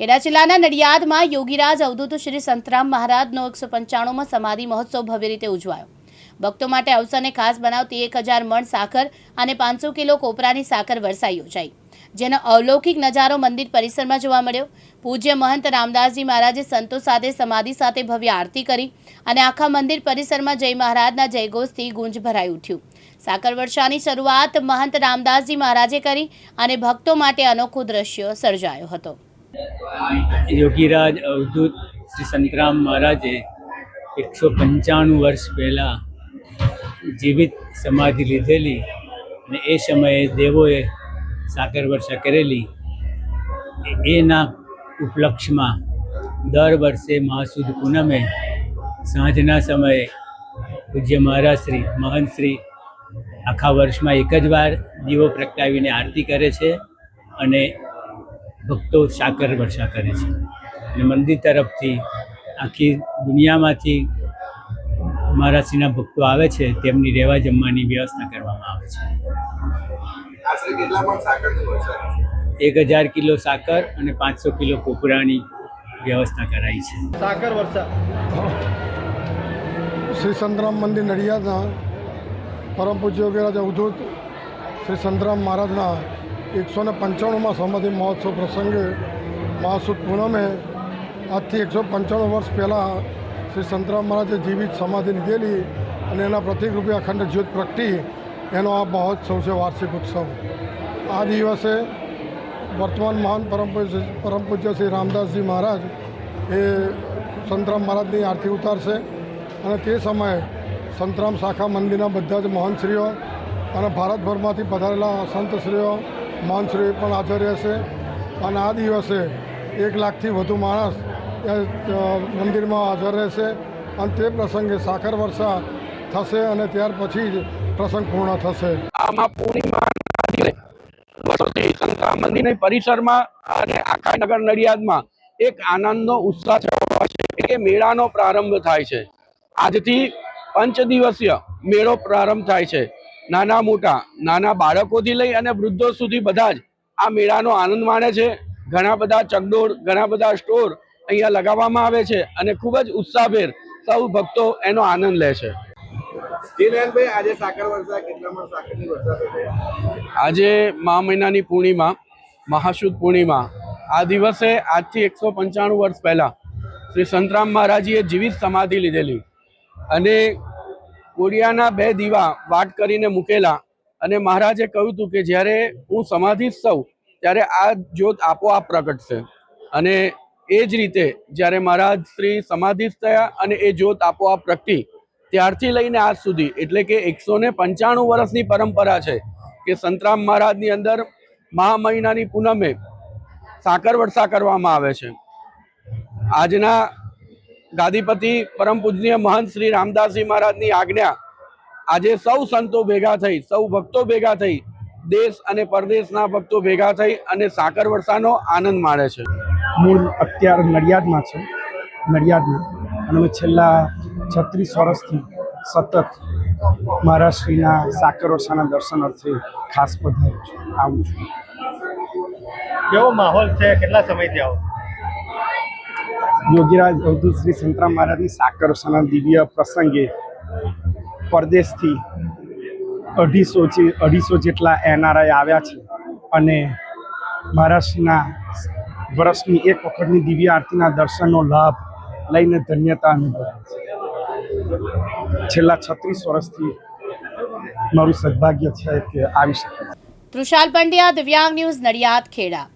ખેડા જિલ્લાના નડિયાદમાં યોગીરાજ અવધૂત શ્રી સંતરામ મહારાજનો એકસો પંચાણુંમાં સમાધિ મહોત્સવ ભવ્ય રીતે ઉજવાયો. ભક્તો માટે અવસરને ખાસ બનાવતી એક હજાર મણ સાકર અને પાંચસો કિલો કોપરાની સાકર વરસાઈ યોજાઈ. જેનો અલૌકિક નજારો મંદિર પરિસરમાં જોવા મળ્યો. પૂજ્ય મહંત રામદાસજી મહારાજે સંતો સાથે સમાધિ સાથે ભવ્ય આરતી કરી અને આખા મંદિર પરિસરમાં જય મહારાજના જયઘોષથી ગુંજ ભરાઈ ઉઠ્યું. સાકર વર્ષાની શરૂઆત મહંત રામદાસજી મહારાજે કરી અને ભક્તો માટે અનોખું દ્રશ્ય સર્જાયો હતો. યોગીરાજ અવધૂત શ્રી સંતરામ મહારાજે એકસો પંચાણું વર્ષ પહેલાં જીવિત સમાધિ લીધેલી અને એ સમયે દેવોએ સાકર વર્ષા કરેલી. એના ઉપલક્ષમાં દર વર્ષે મહાસુદ પૂનમે સાંજના સમયે પૂજ્ય મહારાજ શ્રી મહંત શ્રી આખા વર્ષમાં એક જ વાર દીવો પ્રગટાવીને આરતી કરે છે અને ભક્તો સાકર વર્ષા કરે છે. અને મંદિર તરફથી આખી દુનિયામાંથી મહારાજશ્રીના ભક્તો આવે છે તેમની રહેવા જમવાની વ્યવસ્થા કરવામાં આવે છે. એક હજાર કિલો સાકર અને પાંચસો કિલો કોપરાની વ્યવસ્થા કરાઈ છે. સાકર વર્ષા. શ્રી સંતરામ મંદિર નડિયાદના પરમ પૂજ્ય વગેરે અવધૂત શ્રી સંતરામ મહારાજના એકસો ને પંચાણુંમાં સમાધિ મહોત્સવ પ્રસંગે મહાસુદ પૂનમે આજથી એકસો પંચાણું વર્ષ પહેલાં શ્રી સંતરામ મહારાજે જીવિત સમાધિ લીધેલી અને એના પ્રતિકરૂપે અખંડ જ્યોત પ્રગટી. એનો આ મહોત્સવ છે વાર્ષિક ઉત્સવ. આ દિવસે વર્તમાન મહાન પરમ પૂજ્ય શ્રી રામદાસજી મહારાજ એ સંતરામ મહારાજની આરતી ઉતારશે અને તે સમયે સંતરામ શાખા મંદિરના બધા જ મહંતશ્રીઓ અને ભારતભરમાંથી પધારેલા સંતશ્રીઓ મહંતશ્રીઓ પણ હાજર રહેશે અને આ દિવસે એક લાખથી વધુ માણસ એ, મંદિરમાં હાજર રહેશે અને તે પ્રસંગે સાકર વર્ષા થશે અને ત્યાર પછી જ પ્રસંગ પૂર્ણ થશે. આમાં પૂર્ણિમા મંદિરની પરિસરમાં અને આખા નગર નડિયાદમાં એક આનંદનો ઉત્સાહ છે. કે મેળાનો પ્રારંભ થાય છે. આજથી પંચ દિવસીય મેળો પ્રારંભ થાય છે. નાના મોટા નાના બાળકોથી લઈ અને વૃદ્ધો સુધી બધા જ આ મેળાનો આનંદ માણે છે. ઘણા બધા ચકડોળ ઘણા બધા સ્ટોર અહીંયા લગાવવામાં આવે છે અને ખૂબ જ ઉત્સાહભેર સૌ ભક્તો એનો આનંદ લે છે. આજે મહા મહિનાની પૂર્ણિમા મહાશુદ્ધ પૂર્ણિમા. આ દિવસે આજથી એકસો પંચાણું વર્ષ પહેલાં શ્રી સંતરામ મહારાજીએ જીવિત સમાધિ લીધેલી. અને કોડિયાના બે દીવા વાટ કરીને મૂકેલા અને મહારાજે કહ્યું હતું કે જ્યારે હું સમાધિસ્થ સૌ ત્યારે આ જ્યોત આપોઆપ પ્રગટશે. અને એ જ રીતે જ્યારે મહારાજ શ્રી સમાધિસ્થ થયા અને એ જ્યોત આપોઆપ પ્રગટી, ત્યારથી લઈને આજ સુધી, એટલે કે એકસો ને પંચાણું વર્ષની પરંપરા છે કે સંતરામ મહારાજની અંદર મહા મહિનાની પૂનમે સાકર વર્ષા કરવામાં આવે છે. આજના ગાદીપતિ પરમ પૂજનીય મહંત શ્રી રામદાસજી મહારાજની આજ્ઞા. આજે સૌ સંતો ભેગા થઈ સૌ ભક્તો ભેગા થઈ દેશ અને પરદેશના ભક્તો ભેગા થઈ અને સાકર વર્ષાનો આનંદ માણે છે. મૂળ અત્યારે નડિયાદમાં છે નડિયાદમાં અને અમે છેલ્લા છત્રીસ વર્ષથી સતત મહારાષ્ટ્રીના સાકર વર્ષાના દર્શન અર્થે ખાસ પધારું છું આવું છું. કેવો માહોલ છે? કેટલા સમયથી આવો યોગીરાજ અવધૂત શ્રી સંતરામ મહારાજની સાકર દિવ્ય પ્રસંગે પરદેશથી અઢીસો અઢીસો જેટલા એનઆરઆઈ આવ્યા છે અને મહારાષ્ટ્રના વર્ષની એક વખતની દિવ્ય આરતીના દર્શનનો લાભ લઈને ધન્યતા અનુભવે છેલ્લા છત્રીસ વર્ષથી મારું સદભાગ્ય છે કે આવી શકે તૃષાલ પંડ્યા, દિવ્યાંગ ન્યૂઝ નડિયાદ, ખેડા.